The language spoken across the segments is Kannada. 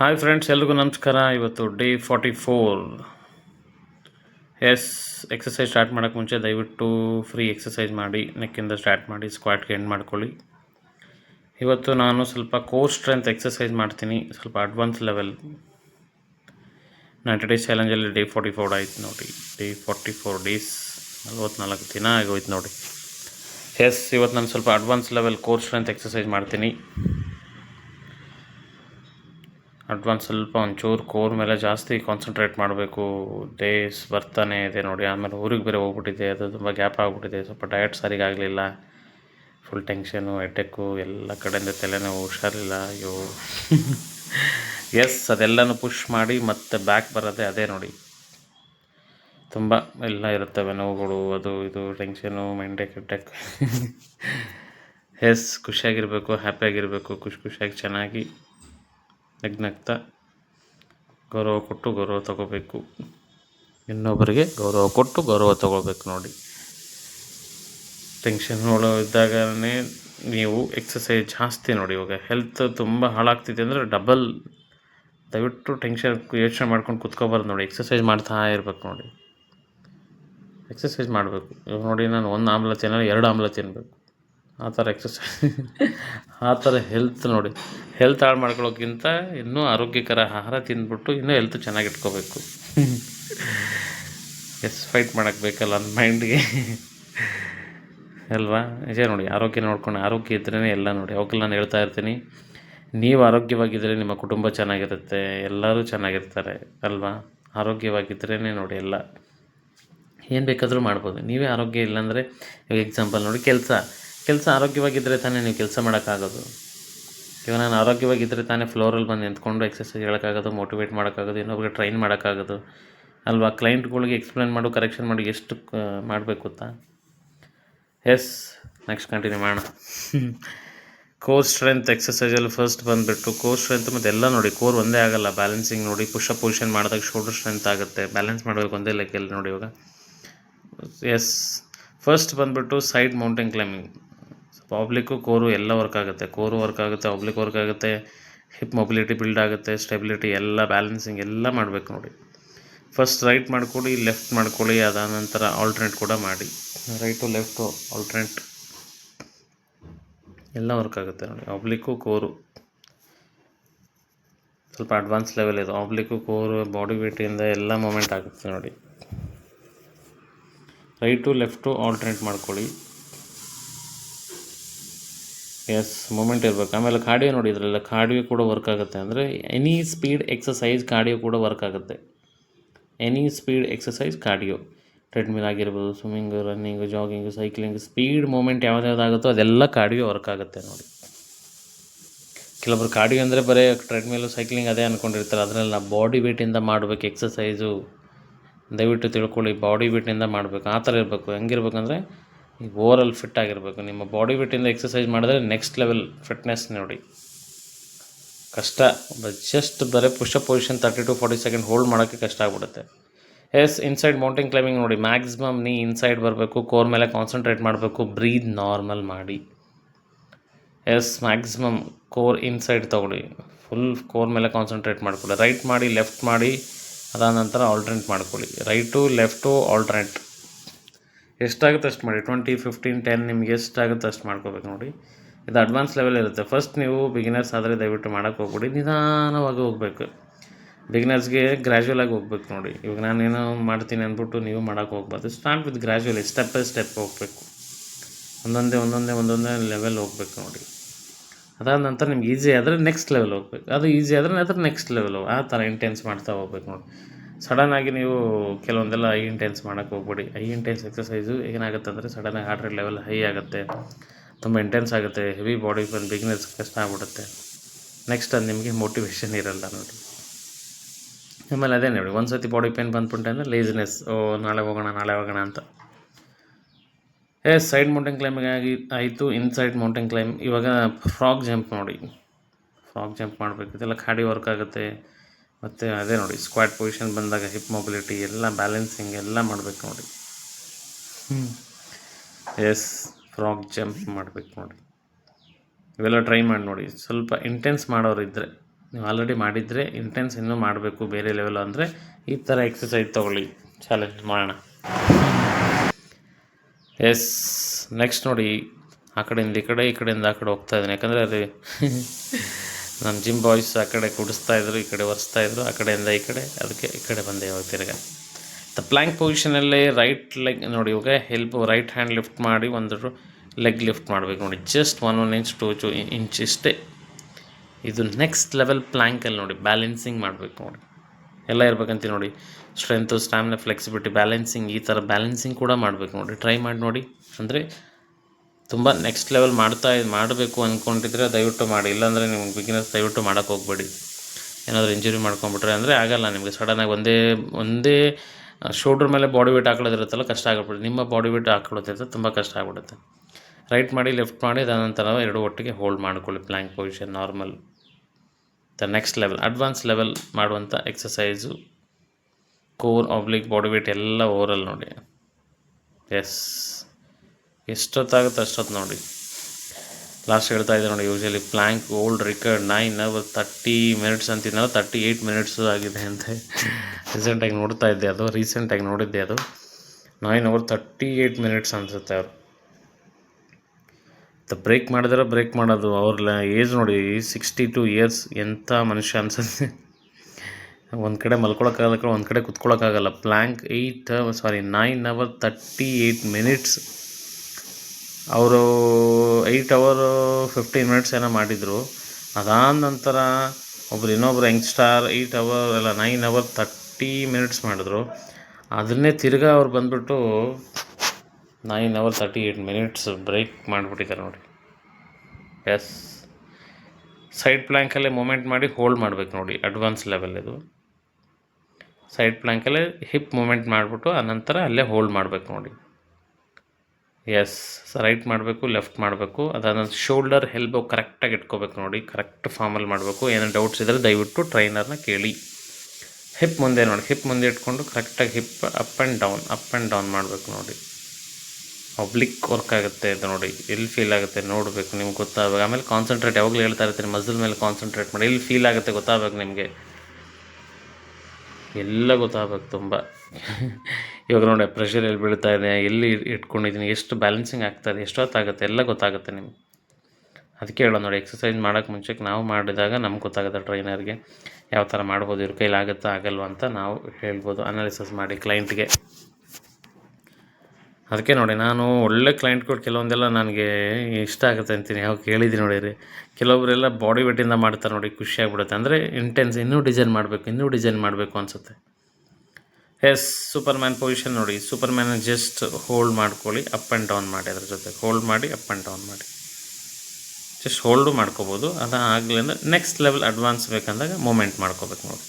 ಹಾಯ್ ಫ್ರೆಂಡ್ಸ್ ಎಲ್ರಿಗೂ ನಮಸ್ಕಾರ. ಇವತ್ತು day forty four yes exercise start ಮಾಡೋಕ್ಕೆ ಮುಂಚೆ ದಯವಿಟ್ಟು ಫ್ರೀ ಎಕ್ಸಸೈಸ್ ಮಾಡಿ ನೆಕ್ಕಿಂದ ಸ್ಟಾರ್ಟ್ ಮಾಡಿ ಸ್ಕ್ವಾಟ್ಗೆ ಎಂಡ್ ಮಾಡ್ಕೊಳ್ಳಿ. ಇವತ್ತು ನಾನು ಸ್ವಲ್ಪ ಕೋರ್ ಸ್ಟ್ರೆಂತ್ ಎಕ್ಸಸೈಸ್ ಮಾಡ್ತೀನಿ, ಸ್ವಲ್ಪ ಅಡ್ವಾನ್ಸ್ ಲೆವೆಲ್ ನೈಂಟಿ ಡೇಸ್ ಚಾಲೆಂಜಲ್ಲಿ ಡೇ ಫಾರ್ಟಿ ಫೋರ್ ಆಯ್ತು ನೋಡಿ. ಡೇ ಫಾರ್ಟಿ ಫೋರ್ ಡೇಸ್ ನಲ್ವತ್ನಾಲ್ಕು ದಿನ ಆಗೋಯ್ತು ನೋಡಿ. ಎಸ್ ಇವತ್ತು ನಾನು ಸ್ವಲ್ಪ advance level core strength exercise ಮಾಡ್ತೀನಿ. ಅಡ್ವಾನ್ಸ್ ಸ್ವಲ್ಪ ಒಂಚೂರು ಕೋರ್ ಮೇಲೆ ಜಾಸ್ತಿ ಕಾನ್ಸಂಟ್ರೇಟ್ ಮಾಡಬೇಕು. ಡೇಸ್ ಬರ್ತಾನೆ ಇದೆ ನೋಡಿ. ಆಮೇಲೆ ಊರಿಗೆ ಬೇರೆ ಹೋಗ್ಬಿಟ್ಟಿದೆ. ಅದು ತುಂಬ ಗ್ಯಾಪ್ ಆಗಿಬಿಟ್ಟಿದೆ. ಸ್ವಲ್ಪ ಡಯಟ್ ಸರಿಗಾಗಲಿಲ್ಲ. ಫುಲ್ ಟೆನ್ಷನು ಎಟೆಕ್ಕು ಎಲ್ಲ ಕಡೆಯಿಂದ ತಲೆನೋವು ಹುಷಾರಿಲ್ಲ. ಅಯ್ಯೋ. ಎಸ್ ಅದೆಲ್ಲನೂ ಪುಷ್ ಮಾಡಿ ಮತ್ತೆ ಬ್ಯಾಕ್ ಬರೋದೇ ಅದೇ ನೋಡಿ. ತುಂಬ ಎಲ್ಲ ಇರುತ್ತವೆ ನೋವುಗಳು, ಅದು ಇದು ಟೆನ್ಷನು ಮೈಂಡೆ ಎಟೆಕ್ ಎಸ್ ಖುಷಿಯಾಗಿರಬೇಕು ಹ್ಯಾಪಿಯಾಗಿರಬೇಕು ಖುಷಿ ಖುಷಿಯಾಗಿ ಚೆನ್ನಾಗಿ ನಗ್ನಗ್ತಾ ಗೌರವ ಕೊಟ್ಟು ಗೌರವ ತಗೋಬೇಕು. ಇನ್ನೊಬ್ಬರಿಗೆ ಗೌರವ ಕೊಟ್ಟು ಗೌರವ ತಗೋಬೇಕು ನೋಡಿ. ಟೆನ್ಷನ್ ಇದ್ದಾಗನೇ ನೀವು ಎಕ್ಸಸೈಸ್ ಜಾಸ್ತಿ ನೋಡಿ. ಇವಾಗ ಹೆಲ್ತ್ ತುಂಬ ಹಾಳಾಗ್ತಿದೆ ಅಂದರೆ ಡಬಲ್ ದಯವಿಟ್ಟು ಟೆನ್ಷನ್ ಯೋಚನೆ ಮಾಡ್ಕೊಂಡು ಕುತ್ಕೋಬಾರ್ದು ನೋಡಿ. ಎಕ್ಸಸೈಸ್ ಮಾಡ್ತಾ ಇರ್ಬೇಕು ನೋಡಿ. ಎಕ್ಸಸೈಸ್ ಮಾಡಬೇಕು. ಇವಾಗ ನೋಡಿ ನಾನು ಒಂದು ಆಮ್ಲ ತಿನ್ನಲ್ಲ ಎರಡು ಆಮ್ಲ ತಿನ್ನಬೇಕು ಆ ಥರ ಎಕ್ಸಸೈಸ್ ಆ ಥರ ಹೆಲ್ತ್ ನೋಡಿ. ಹೆಲ್ತ್ ಹಾಳು ಮಾಡ್ಕೊಳ್ಳೋಕ್ಕಿಂತ ಇನ್ನೂ ಆರೋಗ್ಯಕರ ಆಹಾರ ತಿಂದ್ಬಿಟ್ಟು ಇನ್ನೂ ಹೆಲ್ತ್ ಚೆನ್ನಾಗಿಟ್ಕೋಬೇಕು ಎಸ್ ಫೈಟ್ ಮಾಡೋಕ್ಕೆ ಬೇಕಲ್ಲ ನನ್ನ ಮೈಂಡ್ಗೆ ಅಲ್ವಾ? ನಿಜ ನೋಡಿ, ಆರೋಗ್ಯ ನೋಡ್ಕೊಂಡು ಆರೋಗ್ಯ ಇದ್ರೇ ಎಲ್ಲ ನೋಡಿ. ಅವಾಗೆಲ್ಲ ನಾನು ಹೇಳ್ತಾ ಇರ್ತೀನಿ, ನೀವು ಆರೋಗ್ಯವಾಗಿದ್ದರೆ ನಿಮ್ಮ ಕುಟುಂಬ ಚೆನ್ನಾಗಿರುತ್ತೆ, ಎಲ್ಲರೂ ಚೆನ್ನಾಗಿರ್ತಾರೆ, ಅಲ್ವಾ? ಆರೋಗ್ಯವಾಗಿದ್ರೇ ನೋಡಿ ಎಲ್ಲ. ಏನು ಬೇಕಾದರೂ ಮಾಡ್ಬೋದು. ನೀವೇ ಆರೋಗ್ಯ ಇಲ್ಲಾಂದರೆ ಎಕ್ಸಾಂಪಲ್ ನೋಡಿ ಕೆಲಸ. ಕೆಲಸ ಆರೋಗ್ಯವಾಗಿದ್ದರೆ ತಾನೇ ನೀವು ಕೆಲಸ ಮಾಡೋಕ್ಕಾಗೋದು. ಇವಾಗ ನಾನು ಆರೋಗ್ಯವಾಗಿದ್ದರೆ ತಾನೇ ಫ್ಲೋರಲ್ಲಿ ಬಂದು ನಿಂತ್ಕೊಂಡು ಎಕ್ಸಸೈಸ್ ಹೇಳೋಕ್ಕಾಗೋದು ಮೋಟಿವೇಟ್ ಮಾಡೋಕ್ಕಾಗೋದು, ಇನ್ನೊಬ್ರಿಗೆ ಟ್ರೈನ್ ಮಾಡೋಕ್ಕಾಗೋದು. ಅಲ್ವಾ? ಕ್ಲೈಂಟ್ಗಳಿಗೆ ಎಕ್ಸ್ಪ್ಲೇನ್ ಮಾಡು ಕರೆಕ್ಷನ್ ಮಾಡಿ, ಎಷ್ಟು ಮಾಡಬೇಕು ಗೊತ್ತಾ? ಎಸ್ ನೆಕ್ಸ್ಟ್ ಕಂಟಿನ್ಯೂ ಮಾಡೋಣ. ಕೋರ್ ಸ್ಟ್ರೆಂತ್ ಎಕ್ಸಸೈಸಲ್ಲಿ ಫಸ್ಟ್ ಬಂದುಬಿಟ್ಟು ಕೋರ್ ಸ್ಟ್ರೆಂತ್ ಮತ್ತು ಎಲ್ಲ ನೋಡಿ ಕೋರ್ ಒಂದೇ ಆಗಲ್ಲ ಬ್ಯಾಲೆನ್ಸಿಂಗ್ ನೋಡಿ ಪುಷಪ್ ಪೊಸಿಷನ್ ಮಾಡಿದಾಗ ಶೋಲ್ಡರ್ ಸ್ಟ್ರೆಂತ್ ಆಗುತ್ತೆ. ಬ್ಯಾಲೆನ್ಸ್ ಮಾಡಬೇಕು ಒಂದೇ ಲೆಕ್ಕಲ್ಲಿ ನೋಡಿ ಇವಾಗ. ಎಸ್ ಫಸ್ಟ್ ಬಂದುಬಿಟ್ಟು side mountain climbing oblique core ಎಲ್ಲ ವರ್ಕ್ ಆಗುತ್ತೆ. ಕೋರು ವರ್ಕ್ ಆಗುತ್ತೆ ಆಬ್ಲಿಕ್ ವರ್ಕ್ ಆಗುತ್ತೆ ಹಿಪ್ ಮೊಬಿಲಿಟಿ ಬಿಲ್ಡ್ ಆಗುತ್ತೆ ಸ್ಟೆಬಿಲಿಟಿ ಎಲ್ಲ ಬ್ಯಾಲೆನ್ಸಿಂಗ್ ಎಲ್ಲ ಮಾಡಬೇಕು ನೋಡಿ. ಫಸ್ಟ್ ರೈಟ್ ಮಾಡ್ಕೊಳ್ಳಿ ಲೆಫ್ಟ್ ಮಾಡ್ಕೊಳ್ಳಿ, ಅದಾದ ನಂತರ ಆಲ್ಟ್ರೇಟ್ ಕೂಡ ಮಾಡಿ. ರೈಟು ಲೆಫ್ಟು ಆಲ್ಟ್ರೇಟ್ ಎಲ್ಲ ವರ್ಕ್ ಆಗುತ್ತೆ ನೋಡಿ. ಆಬ್ಲಿಕ್ಕು ಕೋರು. ಸ್ವಲ್ಪ ಅಡ್ವಾನ್ಸ್ ಲೆವೆಲ್ ಇದು. ಆಬ್ಲಿಕ್ಕು ಕೋರು ಬಾಡಿ ವೇಟಿಂದ ಎಲ್ಲ ಮೂಮೆಂಟ್ ಆಗುತ್ತೆ ನೋಡಿ. ರೈಟು ಲೆಫ್ಟು ಆಲ್ಟರ್ನೇಟ್ ಮಾಡ್ಕೊಳ್ಳಿ. ಎಸ್ ಮೂಮೆಂಟ್ ಇರಬೇಕು. ಆಮೇಲೆ ಕಾರ್ಡಿಯೋ ನೋಡಿ ಇದರಲ್ಲ ಕಾರ್ಡಿಯೋ ಕೂಡ ವರ್ಕ್ ಆಗುತ್ತೆ ಅಂದರೆ ಎನಿ ಸ್ಪೀಡ್ ಎಕ್ಸಸೈಸ್ ಕಾರ್ಡಿಯೋ ಕೂಡ ವರ್ಕ್ ಆಗುತ್ತೆ. Any speed exercise cardio treadmill ಆಗಿರ್ಬೋದು swimming running jogging cycling speed movement ಯಾವ್ದಾಗುತ್ತೋ ಅದೆಲ್ಲ ಕಾರ್ಡಿಯೋ ವರ್ಕ್ ಆಗುತ್ತೆ ನೋಡಿ. ಕೆಲವೊಬ್ರು ಕಾರ್ಡಿಯೋ ಅಂದರೆ ಬರೀ ಟ್ರೆಡ್ಮಿಲ್ಲು ಸೈಕ್ಲಿಂಗ್ ಅದೇ ಅಂದ್ಕೊಂಡಿರ್ತಾರೆ ಅದರಲ್ಲಿ ನಾವು ಬಾಡಿ ವೇಟಿಂದ ಮಾಡಬೇಕು ಎಕ್ಸಸೈಸು ದಯವಿಟ್ಟು ತಿಳ್ಕೊಳ್ಳಿ ಬಾಡಿ ವೇಟಿಂದ ಮಾಡಬೇಕು. ಆ ಥರ ಇರಬೇಕು. ಹೆಂಗಿರ್ಬೇಕಂದ್ರೆ ಈಗ ಓವರಲ್ ಫಿಟ್ ಆಗಿರಬೇಕು. ನಿಮ್ಮ ಬಾಡಿ ವೆಯ್ಟಿಂದ ಎಕ್ಸಸೈಸ್ ಮಾಡಿದ್ರೆ ನೆಕ್ಸ್ಟ್ ಲೆವೆಲ್ ಫಿಟ್ನೆಸ್ ನೋಡಿ. ಕಷ್ಟ ಜಸ್ಟ್ ಬರೀ pushup position thirty to forty second hold ಮಾಡೋಕ್ಕೆ ಕಷ್ಟ ಆಗ್ಬಿಡುತ್ತೆ. ಎಸ್ ಇನ್ಸೈಡ್ ಮೌಂಟೇನ್ ಕ್ಲೈಂಬಿಂಗ್ ನೋಡಿ ಮ್ಯಾಕ್ಸಿಮಮ್ ನೀ ಇನ್ಸೈಡ್ ಬರಬೇಕು ಕೋರ್ ಮೇಲೆ ಕಾನ್ಸಂಟ್ರೇಟ್ ಮಾಡಬೇಕು ಬ್ರೀದ್ ನಾರ್ಮಲ್ ಮಾಡಿ. ಎಸ್ ಮ್ಯಾಕ್ಸಿಮಮ್ ಕೋರ್ ಇನ್ಸೈಡ್ ತೊಗೊಳ್ಳಿ. ಫುಲ್ ಕೋರ್ ಮೇಲೆ ಕಾನ್ಸಂಟ್ರೇಟ್ ಮಾಡ್ಕೊಳ್ಳಿ. ರೈಟ್ ಮಾಡಿ ಲೆಫ್ಟ್ ಮಾಡಿ, ಅದಾದ ನಂತರ ಆಲ್ಟ್ರೇಟ್ ಮಾಡ್ಕೊಳ್ಳಿ. ರೈಟು ಲೆಫ್ಟು ಆಲ್ಟ್ರೇಟ್ ಎಷ್ಟಾಗುತ್ತೆ ಅಷ್ಟು ಮಾಡಿ. ಟ್ವೆಂಟಿ ಫಿಫ್ಟೀನ್ ಟೆನ್ ನಿಮ್ಗೆ ಎಷ್ಟಾಗುತ್ತೆ ಅಷ್ಟು ಮಾಡ್ಕೋಬೇಕು ನೋಡಿ. ಇದು ಅಡ್ವಾನ್ಸ್ ಲೆವೆಲ್ ಇರುತ್ತೆ. ಫಸ್ಟ್ ನೀವು ಬಿಗಿನರ್ಸ್ ಆದರೆ ದಯವಿಟ್ಟು ಮಾಡೋಕ್ಕೆ ಹೋಗ್ಬಿಡಿ. ನಿಧಾನವಾಗಿ ಹೋಗಬೇಕು. ಬಿಗಿನರ್ಸ್ಗೆ ಗ್ರ್ಯಾಜುವಲ್ ಆಗಿ ಹೋಗ್ಬೇಕು ನೋಡಿ. ಇವಾಗ ಏನೋ ಮಾಡ್ತೀನಿ ಅಂದ್ಬಿಟ್ಟು ನೀವು ಮಾಡೋಕ್ಕೆ ಹೋಗ್ಬಾರ್ದು. Start with gradually step by step ಹೋಗಬೇಕು. ಒಂದೊಂದೇ ಒಂದೊಂದೇ ಒಂದೊಂದೇ ಲೆವೆಲ್ ಹೋಗ್ಬೇಕು ನೋಡಿ. ಅದಾದ ನಂತರ ನಿಮ್ಗೆ ಈಸಿ ಆದರೆ ನೆಕ್ಸ್ಟ್ ಲೆವೆಲ್ ಹೋಗ್ಬೇಕು. ಅದು ಈಸಿ ಆದರೆ ಅದ್ರ ನೆಕ್ಸ್ಟ್ ಲೆವೆಲ್ ಆ ಥರ ಇಂಟೆನ್ಸ್ ಮಾಡ್ತಾ ಹೋಗ್ಬೇಕು ನೋಡಿ. ಸಡನ್ನಾಗಿ ನೀವು ಕೆಲವೊಂದೆಲ್ಲ ಹೈ ಇಂಟೆನ್ಸ್ ಮಾಡೋಕ್ಕೆ ಹೋಗ್ಬೇಡಿ. ಹೈ ಇಂಟೆನ್ಸ್ ಎಕ್ಸಸೈಸು ಏನಾಗುತ್ತೆ ಅಂದರೆ ಸಡನ್ನಾಗಿ ಹಾರ್ಟ್ ರೇಟ್ ಲೆವೆಲ್ ಹೈ ಆಗುತ್ತೆ. ತುಂಬ ಇಂಟೆನ್ಸ್ ಆಗುತ್ತೆ. ಹೆವಿ ಬಾಡಿ ಬಂದು ಬಿಗ್ನೆಸ್ ಕಷ್ಟ ಆಗ್ಬಿಡುತ್ತೆ. ನೆಕ್ಸ್ಟ್ ಅದು ನಿಮಗೆ ಮೋಟಿವೇಶನ್ ಇರಲ್ಲ ನೋಡಿ. ಆಮೇಲೆ ಅದೇ ನೋಡಿ, ಒಂದು ಸತಿ ಬಾಡಿ ಪೇನ್ ಬಂದ್ಬಿಟ್ಟೆ ಅಂದರೆ ಲೇಸಿನೆಸ್ ಓ, ನಾಳೆ ಹೋಗೋಣ ನಾಳೆ ಹೋಗೋಣ ಅಂತ. ಏ ಸೈಡ್ ಮೌಂಟೇನ್ ಕ್ಲೈಂಬಿಂಗ್ ಆಗಿ ಆಯಿತು. ಇನ್ಸೈಡ್ ಮೌಂಟೇನ್ ಕ್ಲೈಮ್ ಇವಾಗ ಫ್ರಾಕ್ ಜಂಪ್ ನೋಡಿ. ಫ್ರಾಕ್ ಜಂಪ್ ಮಾಡಬೇಕು. ಇದೆಲ್ಲ ಖಾಡಿ ವರ್ಕ್ ಆಗುತ್ತೆ. ಮತ್ತು ಅದೇ ನೋಡಿ ಸ್ಕ್ವಾಟ್ ಪೊಸಿಷನ್ ಬಂದಾಗ ಹಿಪ್ ಮೊಬಿಲಿಟಿ ಎಲ್ಲ ಬ್ಯಾಲೆನ್ಸಿಂಗ್ ಎಲ್ಲ ಮಾಡಬೇಕು ನೋಡಿ. ಎಸ್ ಫ್ರಾಗ್ ಜಂಪ್ ಮಾಡಬೇಕು ನೋಡಿ. ಇವೆಲ್ಲ ಟ್ರೈ ಮಾಡಿ ನೋಡಿ. ಸ್ವಲ್ಪ ಇಂಟೆನ್ಸ್ ಮಾಡೋರು ಇದ್ದರೆ ನೀವು ಆಲ್ರೆಡಿ ಮಾಡಿದರೆ ಇಂಟೆನ್ಸ್ ಇನ್ನೂ ಮಾಡಬೇಕು ಬೇರೆ ಲೆವೆಲ್ ಅಂದರೆ ಈ ಥರ ಎಕ್ಸಸೈಸ್ ತೊಗೊಳ್ಳಿ. ಚಾಲೆಂಜ್ ಮಾಡೋಣ. ಎಸ್ ನೆಕ್ಸ್ಟ್ ನೋಡಿ ಆ ಕಡೆಯಿಂದ ಈ ಕಡೆ ಈ ಕಡೆಯಿಂದ ಆ ಕಡೆ ಹೋಗ್ತಾ ಇದ್ದೀನಿ. ಯಾಕಂದರೆ ಅದು ನಮ್ಮ ಜಿಮ್ ಬಾಯ್ಸ್ ಆ ಕಡೆ ಕುಡಿಸ್ತಾ ಇದ್ರು, ಈ ಕಡೆ ಒರೆಸ್ತಾ ಇದ್ರು, ಆ ಕಡೆಯಿಂದ ಈ ಕಡೆ, ಅದಕ್ಕೆ ಈ ಕಡೆ ಬಂದೆ ಇವಾಗ ತಿರ್ಗ. ದ ಪ್ಲ್ಯಾಂಕ್ ಪೊಸಿಷನಲ್ಲಿ ರೈಟ್ ಲೆಗ್ ನೋಡಿ, ಇವಾಗ ಹೆಲ್ಪ್ ರೈಟ್ ಹ್ಯಾಂಡ್ ಲಿಫ್ಟ್ ಮಾಡಿ ಒಂದು ಲೆಗ್ ಲಿಫ್ಟ್ ಮಾಡಬೇಕು ನೋಡಿ. Just one one inch two two inch ಇಷ್ಟೇ ಇದು ನೆಕ್ಸ್ಟ್ ಲೆವೆಲ್ ಪ್ಲ್ಯಾಂಕಲ್ಲಿ ನೋಡಿ ಬ್ಯಾಲೆನ್ಸಿಂಗ್ ಮಾಡಬೇಕು ನೋಡಿ. ಎಲ್ಲ ಇರ್ಬೇಕಂತ ನೋಡಿ. ಸ್ಟ್ರೆಂತು ಸ್ಟ್ಯಾಮಿನ ಫ್ಲೆಕ್ಸಿಬಿಲಿಟಿ ಬ್ಯಾಲೆನ್ಸಿಂಗ್ ಈ ಥರ ಬ್ಯಾಲೆನ್ಸಿಂಗ್ ಕೂಡ ಮಾಡಬೇಕು ನೋಡಿ. ಟ್ರೈ ಮಾಡಿ ನೋಡಿ. ಅಂದರೆ ತುಂಬ ನೆಕ್ಸ್ಟ್ ಲೆವೆಲ್ ಮಾಡ್ತಾ ಮಾಡಬೇಕು ಅಂದ್ಕೊಂಡಿದ್ರೆ ದಯವಿಟ್ಟು ಮಾಡಿ. ಇಲ್ಲಾಂದರೆ ನಿಮ್ಗೆ ಬಿಗಿನರ್ಸ್ ದಯವಿಟ್ಟು ಮಾಡೋಕ್ಕೆ ಹೋಗ್ಬೇಡಿ. ಏನಾದರೂ ಇಂಜುರಿ ಮಾಡ್ಕೊಂಬಿಟ್ರೆ ಅಂದರೆ ಆಗಲ್ಲ ನಿಮಗೆ. ಸಡನ್ನಾಗಿ ಒಂದೇ ಒಂದೇ ಶೋಲ್ಡ್ರ್ ಮೇಲೆ ಬಾಡಿ ವೇಟ್ ಹಾಕೊಳ್ಳೋದಿರುತ್ತಲ್ಲ ಕಷ್ಟ ಆಗಿಬಿಡುತ್ತೆ. ನಿಮ್ಮ ಬಾಡಿ ವೇಟ್ ಹಾಕೊಳ್ಳೋದಿರುತ್ತೆ ತುಂಬ ಕಷ್ಟ ಆಗಿಬಿಡುತ್ತೆ. ರೈಟ್ ಮಾಡಿ ಲೆಫ್ಟ್ ಮಾಡಿ ಅದಾನಂತರ ಎರಡು ಒಟ್ಟಿಗೆ ಹೋಲ್ಡ್ ಮಾಡ್ಕೊಳ್ಳಿ. Plank position normal the next level advance level ಮಾಡುವಂಥ exercise core oblique body weight ಎಲ್ಲ ಓವರಲ್ಲಿ ನೋಡಿ. ಎಸ್ ಎಷ್ಟೊತ್ತಾಗುತ್ತೆ ಅಷ್ಟೊತ್ತು ನೋಡಿ. ಲಾಸ್ಟ್ ಹೇಳ್ತಾ ಇದ್ದೆ ನೋಡಿ usually plank old record nine hour thirty minutes ಅಂತಿದ್ನಲ್ಲ thirty eight minutes ಆಗಿದೆ ಅಂತ. ರೀಸೆಂಟಾಗಿ ನೋಡ್ತಾ ಇದ್ದೆ ಅದು ರೀಸೆಂಟಾಗಿ ನೋಡಿದ್ದೆ ಅದು. Nine hour thirty eight minutes ಅನಿಸುತ್ತೆ ಅವರು ಬ್ರೇಕ್ ಮಾಡಿದ್ರೆ ಬ್ರೇಕ್ ಮಾಡೋದು, ಅವ್ರ ಏಜ್ ನೋಡಿ ಸಿಕ್ಸ್ಟಿ ಟು ಇಯರ್ಸ್ ಎಂಥ ಮನುಷ್ಯ ಅನ್ಸುತ್ತೆ. ಒಂದು ಕಡೆ ಮಲ್ಕೊಳಕ್ಕಾಗಲ್ಲ ಒಂದು ಕಡೆ ಕುತ್ಕೊಳ್ಳೋಕ್ಕಾಗಲ್ಲ plank eight sorry nine hour thirty eight minutes ಅವರು ಏಯ್ಟ್ ಅವರು ಫಿಫ್ಟೀನ್ ಮಿನಿಟ್ಸ್ ಏನೋ ಮಾಡಿದರು. ಅದಾದ ನಂತರ ಒಬ್ರು ಇನ್ನೊಬ್ರು ಯಂಗ್ಸ್ಟಾರ್ ಏಯ್ಟ್ ಅವರ್ ಅಲ್ಲ ನೈನ್ ಅವರ್ ತರ್ಟಿ ಮಿನಿಟ್ಸ್ ಮಾಡಿದ್ರು. ಅದನ್ನೇ ತಿರ್ಗಾ ಅವ್ರು ಬಂದುಬಿಟ್ಟು nine hour thirty eight minutes break ಮಾಡಿಬಿಟ್ಟಿದ್ದಾರೆ ನೋಡಿ. ಎಸ್ ಸೈಡ್ ಪ್ಲ್ಯಾಂಕಲ್ಲೇ ಮೂಮೆಂಟ್ ಮಾಡಿ ಹೋಲ್ಡ್ ಮಾಡಬೇಕು ನೋಡಿ ಅಡ್ವಾನ್ಸ್ ಲೆವೆಲ್ ಇದು. ಸೈಡ್ ಪ್ಲ್ಯಾಂಕಲ್ಲೇ ಹಿಪ್ ಮೂಮೆಂಟ್ ಮಾಡಿಬಿಟ್ಟು ಆನಂತರ ಅಲ್ಲೇ ಹೋಲ್ಡ್ ಮಾಡಬೇಕು ನೋಡಿ. ಎಸ್ ರೈಟ್ ಮಾಡಬೇಕು ಲೆಫ್ಟ್ ಮಾಡಬೇಕು. ಅದಾದ ಶೋಲ್ಡರ್ ಹೆಲ್ಬೋ ಕರೆಕ್ಟಾಗಿ ಇಟ್ಕೋಬೇಕು ನೋಡಿ. ಕರೆಕ್ಟ್ ಫಾರ್ಮಲ್ಲಿ ಮಾಡಬೇಕು. ಏನೇನು ಡೌಟ್ಸ್ ಇದ್ದರೆ ದಯವಿಟ್ಟು ಟ್ರೈನರ್ನ ಕೇಳಿ. ಹಿಪ್ ಮುಂದೆ ನೋಡಿ. ಹಿಪ್ ಮುಂದೆ ಇಟ್ಕೊಂಡು ಕರೆಕ್ಟಾಗಿ hip up and down up and down ಮಾಡಬೇಕು ನೋಡಿ. ಒಬ್ಲಿಕ್ ವರ್ಕ್ ಆಗುತ್ತೆ ಇದು ನೋಡಿ. ಎಲ್ಲಿ ಫೀಲ್ ಆಗುತ್ತೆ, ನೋಡಬೇಕು. ನಿಮ್ಗೆ ಗೊತ್ತಾಗಬೇಕು. ಆಮೇಲೆ ಕಾನ್ಸಂಟ್ರೇಟ್ ಯಾವಾಗಲೂ ಹೇಳ್ತಾ ಇರ್ತೀನಿ ಮಸಲ್ ಮೇಲೆ ಕಾನ್ಸಂಟ್ರೇಟ್ ಮಾಡಿ. ಎಲ್ಲಿ ಫೀಲ್ ಆಗುತ್ತೆ, ಗೊತ್ತಾಗಬೇಕು ನಿಮಗೆ. ಎಲ್ಲ ಗೊತ್ತಾಗಬೇಕು ತುಂಬ. ಇವಾಗ ನೋಡಿ ಪ್ರೆಷರ್ ಎಲ್ಲಿ ಬೀಳ್ತಾ ಇದೆ, ಎಲ್ಲಿ ಇಟ್ಕೊಂಡಿದ್ದೀನಿ, ಎಷ್ಟು ಬ್ಯಾಲೆನ್ಸಿಂಗ್ ಆಗ್ತಾಯಿದೆ ಎಷ್ಟೊತ್ತಾಗುತ್ತೆ ಎಲ್ಲ ಗೊತ್ತಾಗುತ್ತೆ ನಿಮ್ಗೆ. ಅದಕ್ಕೆ ಹೇಳೋಣ ನೋಡಿ ಎಕ್ಸಸೈಸ್ ಮಾಡೋಕ್ಕೆ ಮುಂಚೆಗೆ ನಾವು ಮಾಡಿದಾಗ ನಮ್ಗೆ ಗೊತ್ತಾಗುತ್ತೆ ಟ್ರೈನರ್ಗೆ ಯಾವ ಥರ ಮಾಡ್ಬೋದು, ಇವ್ರ ಕೈಲಾಗುತ್ತಾ, ಆಗಲ್ವ ಅಂತ ನಾವು ಹೇಳ್ಬೋದು ಅನಾಲಿಸಿಸ್ ಮಾಡಿ ಕ್ಲೈಂಟ್ಗೆ ಅದಕ್ಕೆ ನೋಡಿ, ನಾನು ಒಳ್ಳೆ ಕ್ಲೈಂಟ್ಗಳು ಕೆಲವೊಂದೆಲ್ಲ ನನಗೆ ಇಷ್ಟ ಆಗುತ್ತೆ ಅಂತೀನಿ. ಯಾವಾಗ ಕೇಳಿದ್ದೀನಿ ನೋಡಿರಿ ಕೆಲವೊಬ್ಬರೆಲ್ಲ ಬಾಡಿ ವೆಟ್ಟಿಂದ ಮಾಡ್ತಾರೆ ನೋಡಿ ಖುಷಿ ಆಗ್ಬಿಡುತ್ತೆ ಅಂದರೆ ಇಂಟೆನ್ಸ್ ಇನ್ನೂ ಡಿಸೈನ್ ಮಾಡಬೇಕು, ಇನ್ನೂ ಡಿಸೈನ್ ಮಾಡಬೇಕು ಅನಿಸುತ್ತೆ. ಎಸ್ ಸೂಪರ್ ಮ್ಯಾನ್ ಪೊಸಿಷನ್ ನೋಡಿ ಸೂಪರ್ ಮ್ಯಾನ್ ಜಸ್ಟ್ ಹೋಲ್ಡ್ ಮಾಡ್ಕೊಳ್ಳಿ ಅಪ್ ಆ್ಯಂಡ್ ಡೌನ್ ಮಾಡಿ ಅದ್ರ ಜೊತೆ. ಹೋಲ್ಡ್ ಮಾಡಿ ಅಪ್ ಆ್ಯಂಡ್ ಡೌನ್ ಮಾಡಿ. ಜಸ್ಟ್ ಹೋಲ್ಡು ಮಾಡ್ಕೋಬೋದು. ಅದಾಗಲಿ ಅಂದರೆ ನೆಕ್ಸ್ಟ್ ಲೆವೆಲ್ ಅಡ್ವಾನ್ಸ್ ಬೇಕಂದಾಗ ಮೂಮೆಂಟ್ ಮಾಡ್ಕೋಬೇಕು ನೋಡಿ.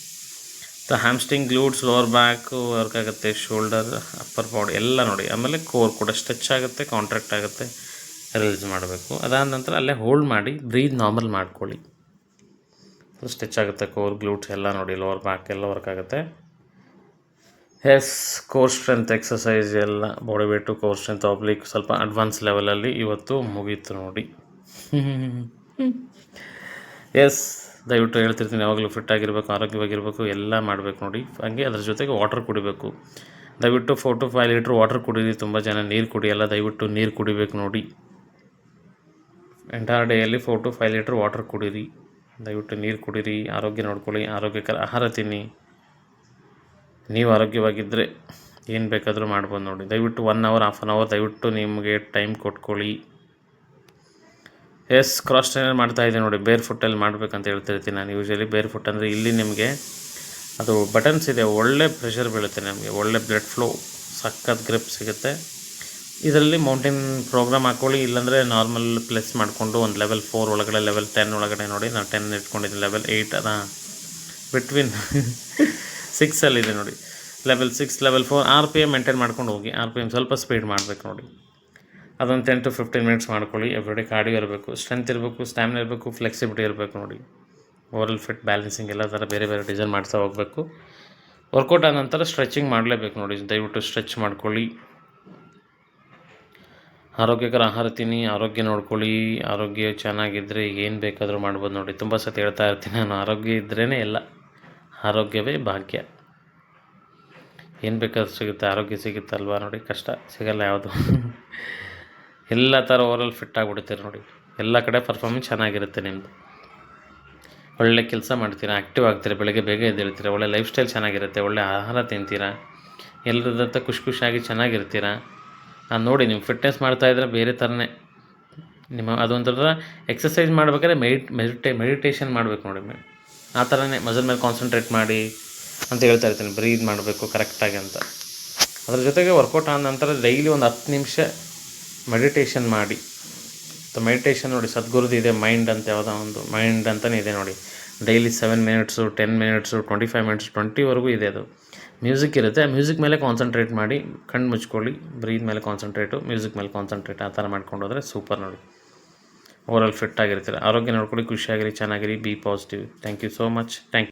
The hamstring glutes lower back work ಆಗುತ್ತೆ ಶೋಲ್ಡರ್ ಅಪ್ಪರ್ ಬಾಡಿ ಎಲ್ಲ ನೋಡಿ. ಆಮೇಲೆ ಕೋರ್ ಕೂಡ ಸ್ಟ್ರೆಚ್ ಆಗುತ್ತೆ ಕಾಂಟ್ರಾಕ್ಟ್ ಆಗುತ್ತೆ ರಿಲೀಸ್ ಮಾಡಬೇಕು. ಅದಾದ ನಂತರ ಅಲ್ಲೇ ಹೋಲ್ಡ್ ಮಾಡಿ ಬ್ರೀದ್ ನಾರ್ಮಲ್ ಮಾಡ್ಕೊಳ್ಳಿ. ಸ್ಟಿಚ್ ಆಗುತ್ತೆ ಕೋರ್ ಗ್ಲೂಟ್ಸ್ ಎಲ್ಲ ನೋಡಿ ಲೋವರ್ ಬ್ಯಾಕ್ ಎಲ್ಲ ವರ್ಕ್ ಆಗುತ್ತೆ. ಎಸ್ ಕೋರ್ ಸ್ಟ್ರೆಂತ್ ಎಕ್ಸಸೈಸ್ ಎಲ್ಲ body weight core strength oblique ಸ್ವಲ್ಪ ಅಡ್ವಾನ್ಸ್ ಲೆವೆಲಲ್ಲಿ ಇವತ್ತು ಮುಗೀತು ನೋಡಿ. ಎಸ್ ದಯವಿಟ್ಟು ಹೇಳ್ತಿರ್ತೀನಿ, ಯಾವಾಗಲೂ ಫಿಟ್ ಆಗಿರಬೇಕು, ಆರೋಗ್ಯವಾಗಿರಬೇಕು, ಎಲ್ಲ ಮಾಡಬೇಕು ನೋಡಿ. ಹಾಗೆ ಅದ್ರ ಜೊತೆಗೆ ವಾಟರ್ ಕುಡಿಬೇಕು. ದಯವಿಟ್ಟು four to five litre water ಕುಡೀರಿ, ತುಂಬ ಜನ ನೀರು ಕುಡಿಯಲ್ಲ ದಯವಿಟ್ಟು ನೀರು ಕುಡಿಬೇಕು ನೋಡಿ. Entire ಡೇಯಲ್ಲಿ four to five litre water ಕುಡೀರಿ. ದಯವಿಟ್ಟು ನೀರು ಕುಡೀರಿ, ಆರೋಗ್ಯ ನೋಡ್ಕೊಳ್ಳಿ, ಆರೋಗ್ಯಕರ ಆಹಾರ ತಿನ್ನಿ. ನೀವು ಆರೋಗ್ಯವಾಗಿದ್ದರೆ ಏನು ಬೇಕಾದರೂ ಮಾಡ್ಬೋದು ನೋಡಿ. ದಯವಿಟ್ಟು one hour half an hour ದಯವಿಟ್ಟು ನಿಮಗೆ ಟೈಮ್ ಕೊಟ್ಕೊಳ್ಳಿ. ಎಸ್ ಕ್ರಾಸ್ ಟ್ರೈನರ್ ಮಾಡ್ತಾ ಇದೆ ನೋಡಿ ಬೇರ್ ಫುಟ್ಟಲ್ಲಿ ಮಾಡಬೇಕಂತ ಹೇಳ್ತಿರ್ತೀನಿ ನಾನು ಯೂಶಲಿ ಬೇರ್ ಫುಟ್ ಅಂದರೆ ಇಲ್ಲಿ ನಿಮಗೆ ಅದು ಬಟನ್ಸ್ ಇದೆ, ಒಳ್ಳೆ ಪ್ರೆಷರ್ ಬೀಳುತ್ತೆ ನಮಗೆ, ಒಳ್ಳೆ ಬ್ಲಡ್ ಫ್ಲೋ ಸಖತ್ ಗ್ರಿಪ್ ಸಿಗುತ್ತೆ. ಇದರಲ್ಲಿ ಮೌಂಟೇನ್ ಪ್ರೋಗ್ರಾಮ್ ಹಾಕ್ಕೊಳ್ಳಿ ಇಲ್ಲಾಂದರೆ ನಾರ್ಮಲ್ ಪ್ಲಸ್ ಮಾಡಿಕೊಂಡು ಒಂದು ಲೆವೆಲ್ ಫೋರ್ ಒಳಗಡೆ ಲೆವೆಲ್ ಟೆನ್ ಒಳಗಡೆ ನೋಡಿ, ನಾನು ಟೆನ್ ಇಟ್ಕೊಂಡಿದ್ದೀನಿ ಲೆವೆಲ್ ಏಯ್ಟ್ ಅದ. ಬಿಟ್ವೀನ್ ಸಿಕ್ಸಲ್ಲಿದೆ ನೋಡಿ. Level six level four R P M maintain ಮಾಡ್ಕೊಂಡು ಹೋಗಿ ಆರ್ ಪಿ ಎಂ ಸ್ವಲ್ಪ ಸ್ಪೀಡ್ ಮಾಡಬೇಕು ನೋಡಿ. ಅದೊಂದು ಟೆನ್ ಟು ಫಿಫ್ಟೀನ್ ಮಿನಿಟ್ಸ್ ಮಾಡ್ಕೊಳ್ಳಿ. ಎವ್ರಿಡೇ ಕಾರ್ಡಿಯೋ ಇರಬೇಕು ಸ್ಟ್ರೆಂತ್ ಇರಬೇಕು ಸ್ಟ್ಯಾಮಿನ ಇರಬೇಕು ಫ್ಲೆಕ್ಸಿಬಿಲಿಟಿ ಇರಬೇಕು ನೋಡಿ. ಓರಲ್ ಫಿಟ್ ಬ್ಯಾಲೆನ್ಸಿಂಗ್ ಎಲ್ಲ ಥರ ಬೇರೆ ಬೇರೆ ಡಿಸೈನ್ ಮಾಡ್ತಾ ಹೋಗಬೇಕು. ವರ್ಕೌಟ್ ಆದ ನಂತರ ಸ್ಟ್ರೆಚಿಂಗ್ ಮಾಡಲೇಬೇಕು ನೋಡಿ. ದಯವಿಟ್ಟು ಸ್ಟ್ರೆಚ್ ಮಾಡ್ಕೊಳ್ಳಿ. ಆರೋಗ್ಯಕರ ಆಹಾರ ತಿನ್ನಿ, ಆರೋಗ್ಯ ನೋಡ್ಕೊಳ್ಳಿ. ಆರೋಗ್ಯ ಚೆನ್ನಾಗಿದ್ದರೆ ಏನು ಬೇಕಾದರೂ ಮಾಡ್ಬೋದು ನೋಡಿ. ತುಂಬ ಸತಿ ಹೇಳ್ತಾ ಇರ್ತೀನಿ. ನಾನು ಆರೋಗ್ಯ ಇದ್ರೇ ಎಲ್ಲ. ಆರೋಗ್ಯವೇ ಭಾಗ್ಯ. ಏನು ಬೇಕಾದ್ರೂ ಸಿಗುತ್ತೆ. ಆರೋಗ್ಯ ಸಿಗುತ್ತಲ್ವಾ ನೋಡಿ. ಕಷ್ಟ ಸಿಗಲ್ಲ ಯಾವುದು. ಎಲ್ಲ ಥರ ಓವರಲ್ ಫಿಟ್ ಆಗಿಬಿಡ್ತೀರಿ ನೋಡಿ. ಎಲ್ಲ ಕಡೆ ಪರ್ಫಾರ್ಮೆನ್ಸ್ ಚೆನ್ನಾಗಿರುತ್ತೆ ನಿಮ್ಮದು ಒಳ್ಳೆ ಕೆಲಸ ಮಾಡ್ತೀರಾ ಆ್ಯಕ್ಟಿವ್ ಆಗ್ತೀರಾ, ಬೆಳಗ್ಗೆ ಬೇಗ ಎದ್ದೇಳ್ತೀರಾ, ಒಳ್ಳೆ ಲೈಫ್ ಸ್ಟೈಲ್ ಚೆನ್ನಾಗಿರುತ್ತೆ, ಒಳ್ಳೆ ಆಹಾರ ತಿಂತೀರಾ ಎಲ್ಲರದ ಹತ್ರ ಖುಷಿ ಖುಷಿಯಾಗಿ ಚೆನ್ನಾಗಿರ್ತೀರಾ. ನಾನು ನೋಡಿ ನೀವು ಫಿಟ್ನೆಸ್ ಮಾಡ್ತಾಯಿದ್ರೆ ಬೇರೆ ಥರನೇ. ನಿಮ್ಮ ಅದೊಂಥರ ಎಕ್ಸಸೈಸ್ ಮಾಡ್ಬೇಕಾದ್ರೆ ಮೆಡಿಟ್ ಮೆಡಿಟೇ ಮೆಡಿಟೇಷನ್ ಮಾಡಬೇಕು ನೋಡಿ ಮೇಡಮ್. ಆ ಥರನೇ ಮಜಲ್ ಮೇಲೆ ಕಾನ್ಸಂಟ್ರೇಟ್ ಮಾಡಿ ಅಂತ ಹೇಳ್ತಾ ಇರ್ತೀನಿ ಬ್ರೀದ್ ಮಾಡಬೇಕು ಕರೆಕ್ಟಾಗಿ ಅಂತ. ಅದ್ರ ಜೊತೆಗೆ ವರ್ಕೌಟ್ ಆದ ನಂತರ ಡೈಲಿ ಒಂದು ಹತ್ತು ನಿಮಿಷ ಮೆಡಿಟೇಷನ್ ಮಾಡಿ. ಮೆಡಿಟೇಷನ್ ನೋಡಿ ಸದ್ಗುರುದು ಇದೆ ಮೈಂಡ್ ಅಂತ ಯಾವುದೋ ಒಂದು ಮೈಂಡ್ ಅಂತಲೇ ಇದೆ ನೋಡಿ. Daily seven minutes ten minutes twenty five minutes ಟ್ವೆಂಟಿವರೆಗೂ ಇದೆ ಅದು. ಮ್ಯೂಸಿಕ್ ಇರುತ್ತೆ, ಆ ಮ್ಯೂಸಿಕ್ ಮೇಲೆ ಕಾನ್ಸಂಟ್ರೇಟ್ ಮಾಡಿ, ಕಣ್ಣು ಮುಚ್ಕೊಳ್ಳಿ ಬ್ರೀದ್ ಮೇಲೆ ಕಾನ್ಸಂಟ್ರೇಟು ಮ್ಯೂಸಿಕ್ ಮೇಲೆ ಕಾನ್ಸಂಟ್ರೇಟ್ ಆ ಥರ ಮಾಡ್ಕೊಂಡು ಹೋದರೆ ಸೂಪರ್ ನೋಡಿ. ಓವರಾಲ್ ಫಿಟ್ ಆಗಿರ್ತೀರ. ಆರೋಗ್ಯ ನೋಡ್ಕೊಳ್ಳಿ, ಖುಷಿಯಾಗಿರಿ, ಚೆನ್ನಾಗಿರಿ be positive thank you so much thank